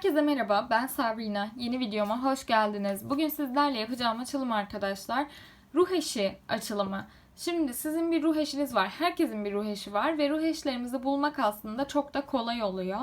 Herkese merhaba, ben Sabrina. Yeni videoma hoş geldiniz. Bugün sizlerle yapacağım açılım arkadaşlar, ruh eşi açılımı. Şimdi sizin bir ruh eşiniz var, herkesin bir ruh eşi var ve ruh eşlerimizi bulmak aslında çok da kolay oluyor.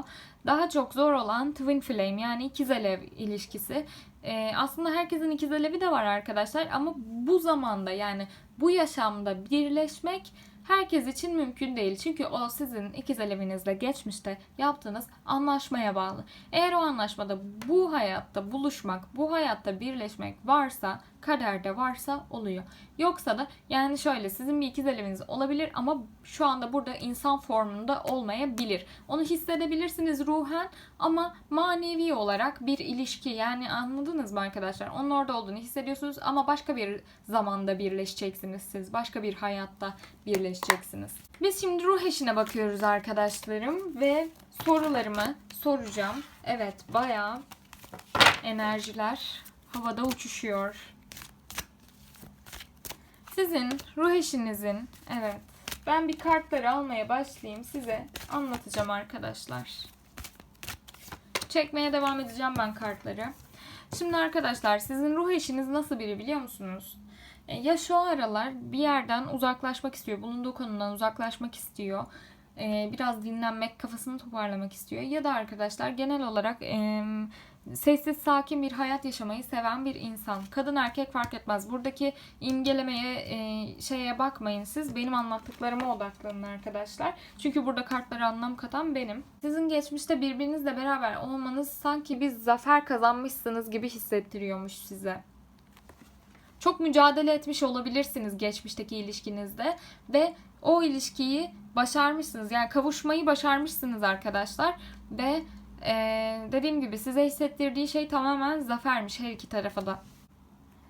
Daha çok zor olan twin flame yani ikiz alev ilişkisi. Ee, aslında herkesin ikiz alevi de var arkadaşlar ama bu zamanda yani bu yaşamda birleşmek herkes için mümkün değil. Çünkü o sizin ikiz alevinizle geçmişte yaptığınız anlaşmaya bağlı. Eğer o anlaşmada bu hayatta buluşmak, bu hayatta birleşmek varsa, kaderde varsa oluyor. Yoksa da yani şöyle sizin bir ikiz aleviniz olabilir ama şu anda burada insan formunda olmayabilir. Onu hissedebilirsiniz ruhen ama manevi olarak bir ilişki yani anladınız mı arkadaşlar? Onun orada olduğunu hissediyorsunuz ama başka bir zamanda birleşeceksiniz siz. Başka bir hayatta birleşeceksiniz. Biz şimdi ruh eşine bakıyoruz arkadaşlarım ve sorularımı soracağım. Evet bayağı enerjiler havada uçuşuyor. Sizin ruh eşinizin evet ben bir kartları almaya başlayayım size anlatacağım arkadaşlar. Çekmeye devam edeceğim ben kartları. Şimdi arkadaşlar sizin ruh eşiniz nasıl biri biliyor musunuz? E, Ya şu aralar bir yerden uzaklaşmak istiyor, bulunduğu konudan uzaklaşmak istiyor. E, Biraz dinlenmek, kafasını toparlamak istiyor. Ya da arkadaşlar genel olarak sessiz sakin bir hayat yaşamayı seven bir insan. Kadın erkek fark etmez. Buradaki imgelemeye, e, şeye bakmayın siz. Benim anlattıklarıma odaklanın arkadaşlar. Çünkü burada kartlara anlam katan benim. Sizin geçmişte birbirinizle beraber olmanız sanki bir zafer kazanmışsınız gibi hissettiriyormuş size. Çok mücadele etmiş olabilirsiniz geçmişteki ilişkinizde ve o ilişkiyi başarmışsınız. Yani kavuşmayı başarmışsınız arkadaşlar ve ee, dediğim gibi size hissettirdiği şey tamamen zafermiş her iki tarafa da.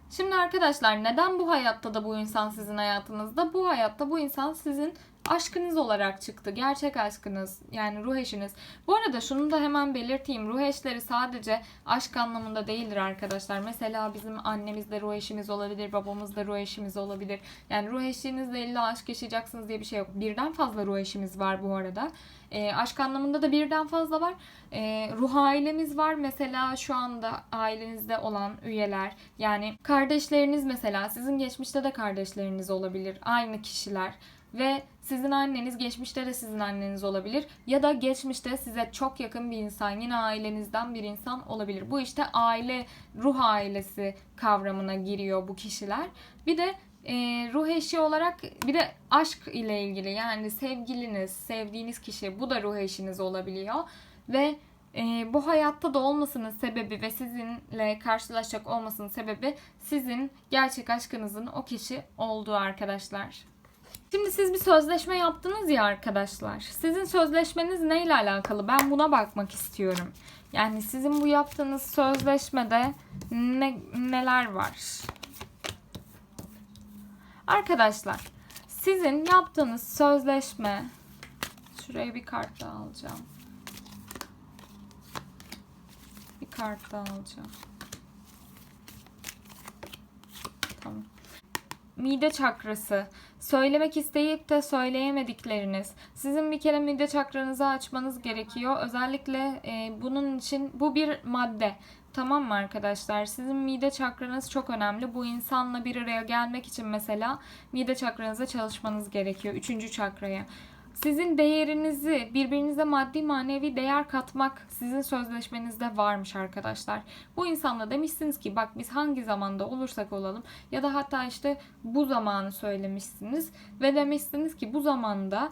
Şimdi arkadaşlar neden bu hayatta da bu insan sizin hayatınızda? Bu hayatta bu insan sizin aşkınız olarak çıktı. Gerçek aşkınız yani ruh eşiniz. Bu arada şunu da hemen belirteyim. Ruh eşleri sadece aşk anlamında değildir arkadaşlar. Mesela bizim annemiz de ruh eşimiz olabilir, babamız da ruh eşimiz olabilir. Yani ruh eşinizle illa aşk yaşayacaksınız diye bir şey yok. Birden fazla ruh eşimiz var bu arada. E, aşk anlamında da birden fazla var. E, ruh ailemiz var. Mesela şu anda ailenizde olan üyeler yani kardeşleriniz mesela sizin geçmişte de kardeşleriniz olabilir. Aynı kişiler ve sizin anneniz geçmişte de sizin anneniz olabilir ya da geçmişte size çok yakın bir insan yine ailenizden bir insan olabilir. Bu işte aile ruh ailesi kavramına giriyor bu kişiler. Bir de e, ruh eşi olarak bir de aşk ile ilgili yani sevgiliniz, sevdiğiniz kişi bu da ruh eşiniz olabiliyor ve e, bu hayatta da olmasının sebebi ve sizinle karşılaşacak olmasının sebebi sizin gerçek aşkınızın o kişi olduğu arkadaşlar. Şimdi siz bir sözleşme yaptınız ya arkadaşlar. Sizin sözleşmeniz neyle alakalı? Ben buna bakmak istiyorum. Yani sizin bu yaptığınız sözleşmede ne, neler var? Arkadaşlar, sizin yaptığınız sözleşme şuraya bir kart daha alacağım. Bir kart daha alacağım. Tamam mide çakrası, söylemek isteyip de söyleyemedikleriniz. Sizin bir kere mide çakranızı açmanız gerekiyor. Özellikle e, bunun için bu bir madde. Tamam mı arkadaşlar? Sizin mide çakranız çok önemli. Bu insanla bir araya gelmek için mesela mide çakranıza çalışmanız gerekiyor. Üçüncü çakraya. Sizin değerinizi birbirinize maddi manevi değer katmak sizin sözleşmenizde varmış arkadaşlar. Bu insanla demişsiniz ki bak biz hangi zamanda olursak olalım ya da hatta işte bu zamanı söylemişsiniz ve demişsiniz ki bu zamanda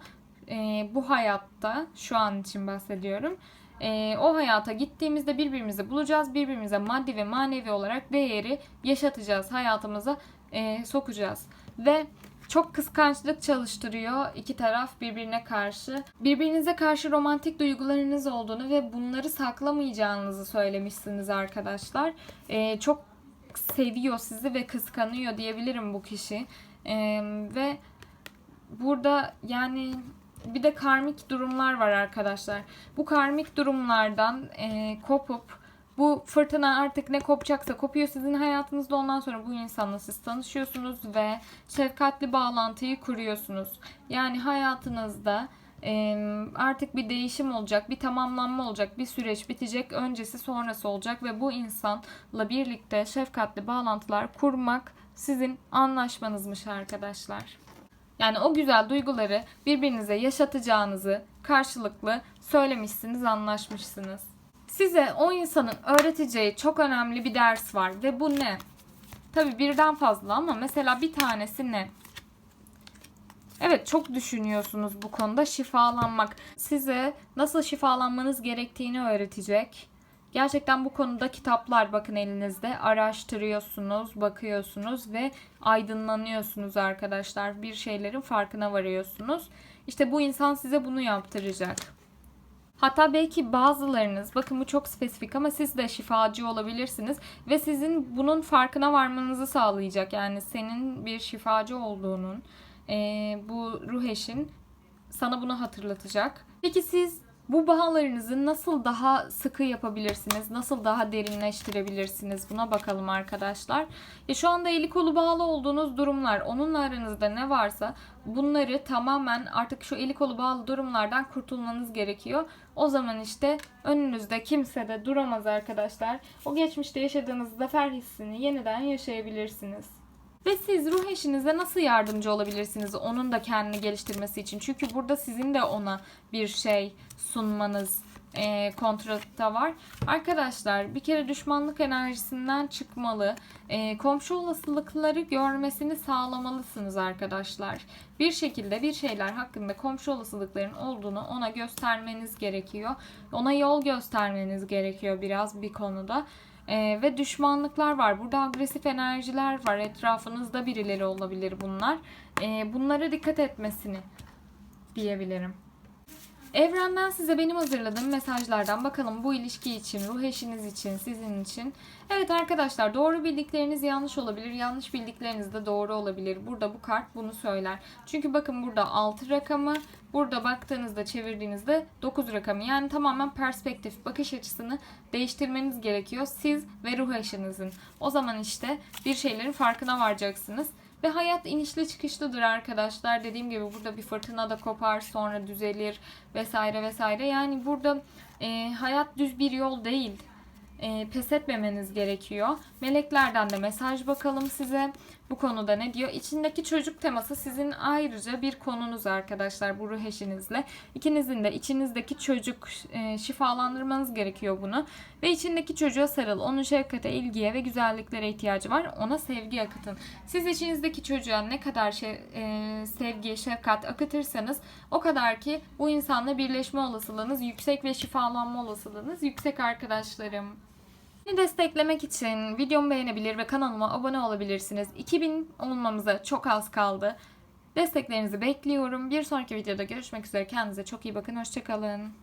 e, bu hayatta şu an için bahsediyorum. E, o hayata gittiğimizde birbirimizi bulacağız. Birbirimize maddi ve manevi olarak değeri yaşatacağız. Hayatımıza e, sokacağız. Ve çok kıskançlık çalıştırıyor iki taraf birbirine karşı. Birbirinize karşı romantik duygularınız olduğunu ve bunları saklamayacağınızı söylemişsiniz arkadaşlar. Ee, çok seviyor sizi ve kıskanıyor diyebilirim bu kişi. Ee, ve burada yani bir de karmik durumlar var arkadaşlar. Bu karmik durumlardan e, kopup bu fırtına artık ne kopacaksa kopuyor sizin hayatınızda. Ondan sonra bu insanla siz tanışıyorsunuz ve şefkatli bağlantıyı kuruyorsunuz. Yani hayatınızda artık bir değişim olacak, bir tamamlanma olacak, bir süreç bitecek, öncesi sonrası olacak ve bu insanla birlikte şefkatli bağlantılar kurmak sizin anlaşmanızmış arkadaşlar. Yani o güzel duyguları birbirinize yaşatacağınızı karşılıklı söylemişsiniz, anlaşmışsınız. Size o insanın öğreteceği çok önemli bir ders var ve bu ne? Tabii birden fazla ama mesela bir tanesi ne? Evet çok düşünüyorsunuz bu konuda şifalanmak. Size nasıl şifalanmanız gerektiğini öğretecek. Gerçekten bu konuda kitaplar bakın elinizde araştırıyorsunuz, bakıyorsunuz ve aydınlanıyorsunuz arkadaşlar. Bir şeylerin farkına varıyorsunuz. İşte bu insan size bunu yaptıracak. Hatta belki bazılarınız, bakın bu çok spesifik ama siz de şifacı olabilirsiniz ve sizin bunun farkına varmanızı sağlayacak. Yani senin bir şifacı olduğunun, eee, bu ruh eşin sana bunu hatırlatacak. Peki siz bu bağlarınızı nasıl daha sıkı yapabilirsiniz? Nasıl daha derinleştirebilirsiniz? Buna bakalım arkadaşlar. Ya şu anda eli kolu bağlı olduğunuz durumlar, onunla aranızda ne varsa bunları tamamen artık şu eli kolu bağlı durumlardan kurtulmanız gerekiyor. O zaman işte önünüzde kimse de duramaz arkadaşlar. O geçmişte yaşadığınız zafer hissini yeniden yaşayabilirsiniz. Ve siz ruh eşinize nasıl yardımcı olabilirsiniz onun da kendini geliştirmesi için? Çünkü burada sizin de ona bir şey sunmanız e, kontratta var. Arkadaşlar bir kere düşmanlık enerjisinden çıkmalı. E, komşu olasılıkları görmesini sağlamalısınız arkadaşlar. Bir şekilde bir şeyler hakkında komşu olasılıkların olduğunu ona göstermeniz gerekiyor. Ona yol göstermeniz gerekiyor biraz bir konuda. Ee, ve düşmanlıklar var. Burada agresif enerjiler var. Etrafınızda birileri olabilir bunlar. Ee, bunlara dikkat etmesini diyebilirim. Evrenden size benim hazırladığım mesajlardan bakalım bu ilişki için, ruh eşiniz için, sizin için. Evet arkadaşlar doğru bildikleriniz yanlış olabilir, yanlış bildikleriniz de doğru olabilir. Burada bu kart bunu söyler. Çünkü bakın burada 6 rakamı, burada baktığınızda çevirdiğinizde 9 rakamı. Yani tamamen perspektif, bakış açısını değiştirmeniz gerekiyor siz ve ruh eşinizin. O zaman işte bir şeylerin farkına varacaksınız. Ve hayat inişli çıkışlıdır arkadaşlar. Dediğim gibi burada bir fırtına da kopar sonra düzelir vesaire vesaire. Yani burada e, hayat düz bir yol değil. E, pes etmemeniz gerekiyor. Meleklerden de mesaj bakalım size. Bu konuda ne diyor? İçindeki çocuk teması sizin ayrıca bir konunuz arkadaşlar bu ruh eşinizle. İkinizin de içinizdeki çocuk e, şifalandırmanız gerekiyor bunu. Ve içindeki çocuğa sarıl. Onun şefkate, ilgiye ve güzelliklere ihtiyacı var. Ona sevgi akıtın. Siz içinizdeki çocuğa ne kadar şey, e, sevgi, şefkat akıtırsanız o kadar ki bu insanla birleşme olasılığınız yüksek ve şifalanma olasılığınız yüksek arkadaşlarım. Beni desteklemek için videomu beğenebilir ve kanalıma abone olabilirsiniz. 2000 olmamıza çok az kaldı. Desteklerinizi bekliyorum. Bir sonraki videoda görüşmek üzere. Kendinize çok iyi bakın. Hoşçakalın.